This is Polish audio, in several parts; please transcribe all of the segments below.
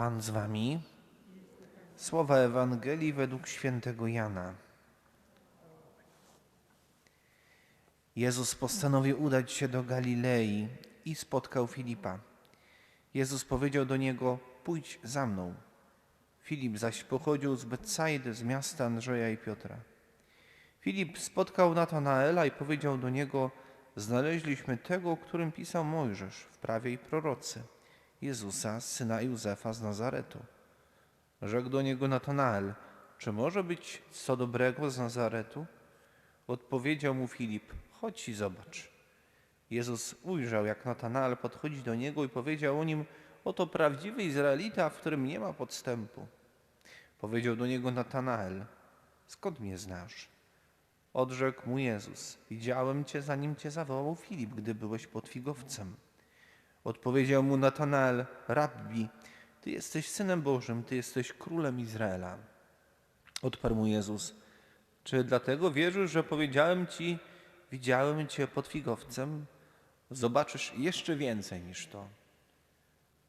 Pan z wami. Słowa Ewangelii według świętego Jana. Jezus postanowił udać się do Galilei i spotkał Filipa. Jezus powiedział do niego: Pójdź za mną. Filip zaś pochodził z Betsaidy, z miasta Andrzeja i Piotra. Filip spotkał Natanaela i powiedział do niego: Znaleźliśmy tego, o którym pisał Mojżesz w prawie i prorocy, Jezusa, syna Józefa z Nazaretu. Rzekł do niego Natanael: Czy może być co dobrego z Nazaretu? Odpowiedział mu Filip: Chodź i zobacz. Jezus ujrzał, jak Natanael podchodzi do niego i powiedział o nim: Oto prawdziwy Izraelita, w którym nie ma podstępu. Powiedział do niego Natanael: Skąd mnie znasz? Odrzekł mu Jezus: Widziałem cię, zanim cię zawołał Filip, gdy byłeś pod figowcem. Odpowiedział mu Natanael: Rabbi, ty jesteś synem Bożym, ty jesteś królem Izraela. Odparł mu Jezus: Czy dlatego wierzysz, że powiedziałem ci, widziałem cię pod figowcem? Zobaczysz jeszcze więcej niż to.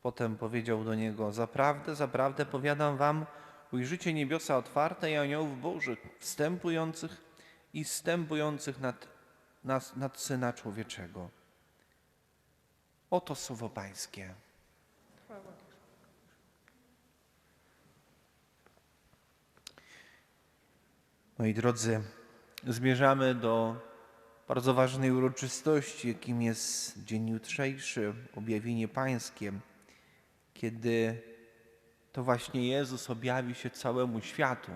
Potem powiedział do niego: Zaprawdę, zaprawdę powiadam wam, ujrzycie niebiosa otwarte i aniołów bożych, wstępujących i wstępujących nad, nad, nad Syna Człowieczego. Oto słowo Pańskie. Moi drodzy, zmierzamy do bardzo ważnej uroczystości, jakim jest dzień jutrzejszy, objawienie Pańskie, kiedy to właśnie Jezus objawi się całemu światu.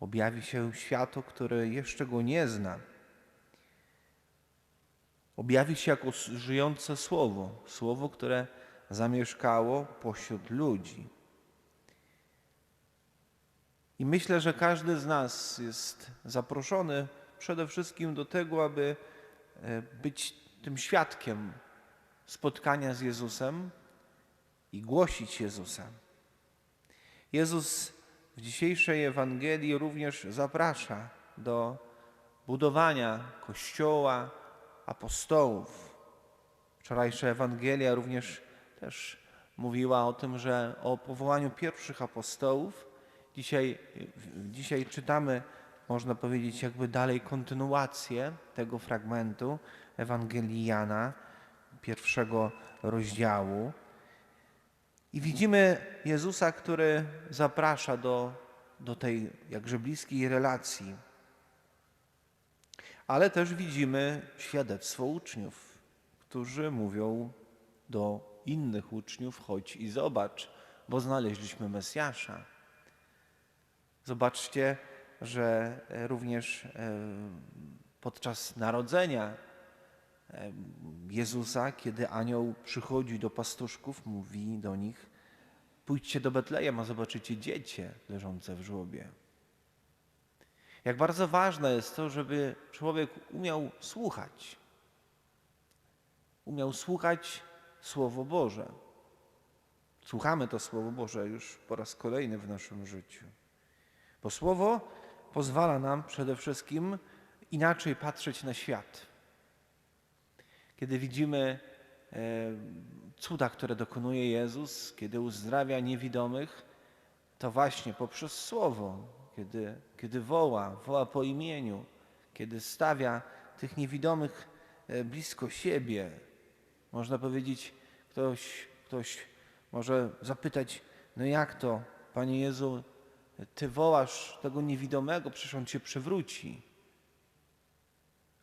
Objawi się światu, które jeszcze Go nie zna. Objawi się jako żyjące Słowo, Słowo, które zamieszkało pośród ludzi. I myślę, że każdy z nas jest zaproszony przede wszystkim do tego, aby e, być tym świadkiem spotkania z Jezusem i głosić Jezusa. Jezus w dzisiejszej Ewangelii również zaprasza do budowania Kościoła apostołów. Wczorajsza Ewangelia również też mówiła o tym, że o powołaniu pierwszych apostołów. Dzisiaj, dzisiaj czytamy, można powiedzieć, jakby dalej kontynuację tego fragmentu Ewangelii Jana, pierwszego rozdziału. I widzimy Jezusa, który zaprasza do, do tej jakże bliskiej relacji. Ale też widzimy świadectwo uczniów, którzy mówią do innych uczniów: chodź i zobacz, bo znaleźliśmy Mesjasza. Zobaczcie, że również podczas narodzenia Jezusa, kiedy anioł przychodzi do pastuszków, mówi do nich: Pójdźcie do Betlejem, a zobaczycie dziecię leżące w żłobie. Jak bardzo ważne jest to, żeby człowiek umiał słuchać. Umiał słuchać Słowo Boże. Słuchamy to Słowo Boże już po raz kolejny w naszym życiu. Bo Słowo pozwala nam przede wszystkim inaczej patrzeć na świat. Kiedy widzimy e, cuda, które dokonuje Jezus, kiedy uzdrawia niewidomych, to właśnie poprzez Słowo, kiedy, kiedy woła, woła po imieniu, kiedy stawia tych niewidomych e, blisko siebie. Można powiedzieć, ktoś, ktoś może zapytać, no jak to, Panie Jezu, Ty wołasz tego niewidomego, przecież on Cię przywróci.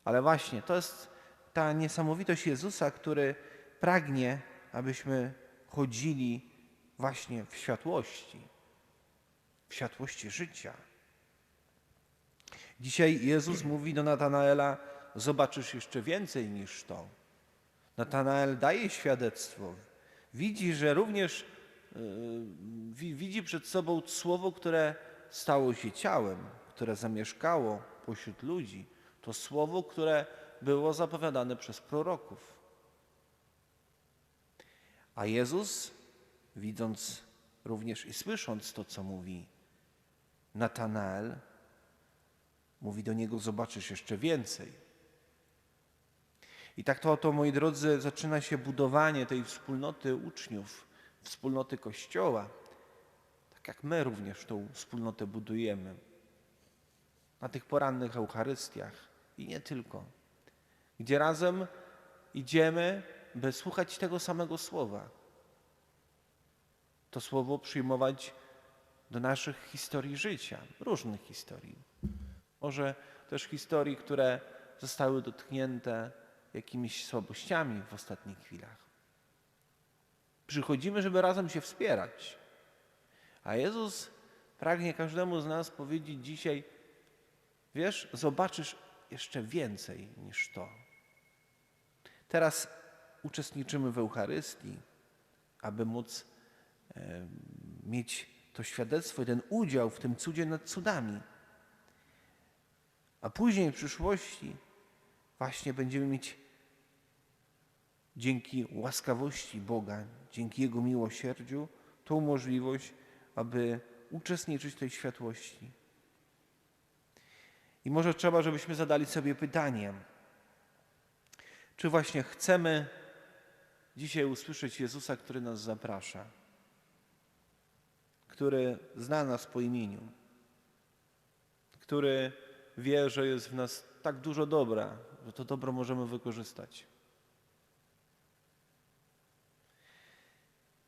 Ale właśnie, to jest ta niesamowitość Jezusa, który pragnie, abyśmy chodzili właśnie w światłości, światłości życia. Dzisiaj Jezus mówi do Natanaela: Zobaczysz jeszcze więcej niż to. Natanael daje świadectwo. Widzi, że również yy, widzi przed sobą słowo, które stało się ciałem, które zamieszkało pośród ludzi. To słowo, które było zapowiadane przez proroków. A Jezus, widząc również i słysząc to, co mówi Natanael, mówi do niego: Zobaczysz jeszcze więcej. I tak to oto, moi drodzy, zaczyna się budowanie tej wspólnoty uczniów wspólnoty Kościoła, tak jak my również tą wspólnotę budujemy na tych porannych Eucharystiach i nie tylko, gdzie razem idziemy, by słuchać tego samego słowa. To słowo przyjmować do naszych historii życia, różnych historii. Może też historii, które zostały dotknięte jakimiś słabościami w ostatnich chwilach. Przychodzimy, żeby razem się wspierać. A Jezus pragnie każdemu z nas powiedzieć dzisiaj: Wiesz, zobaczysz jeszcze więcej niż to. Teraz uczestniczymy w Eucharystii, aby móc mieć to świadectwo ten udział w tym cudzie nad cudami. A później w przyszłości właśnie będziemy mieć dzięki łaskawości Boga, dzięki Jego miłosierdziu, tą możliwość, aby uczestniczyć w tej światłości. I może trzeba, żebyśmy zadali sobie pytanie, czy właśnie chcemy dzisiaj usłyszeć Jezusa, który nas zaprasza, który zna nas po imieniu, który wie, że jest w nas tak dużo dobra, że to dobro możemy wykorzystać.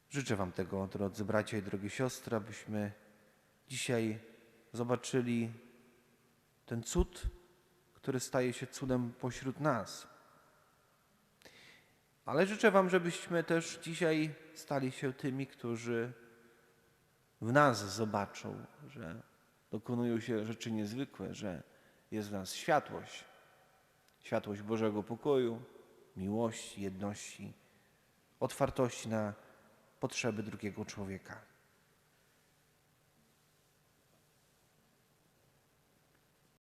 Życzę Wam tego, drodzy bracia i drogie siostry, abyśmy dzisiaj zobaczyli ten cud, który staje się cudem pośród nas. Ale życzę Wam, żebyśmy też dzisiaj stali się tymi, którzy w nas zobaczą, że dokonują się rzeczy niezwykłe, że jest w nas światłość, światłość Bożego pokoju, miłości, jedności, otwartości na potrzeby drugiego człowieka.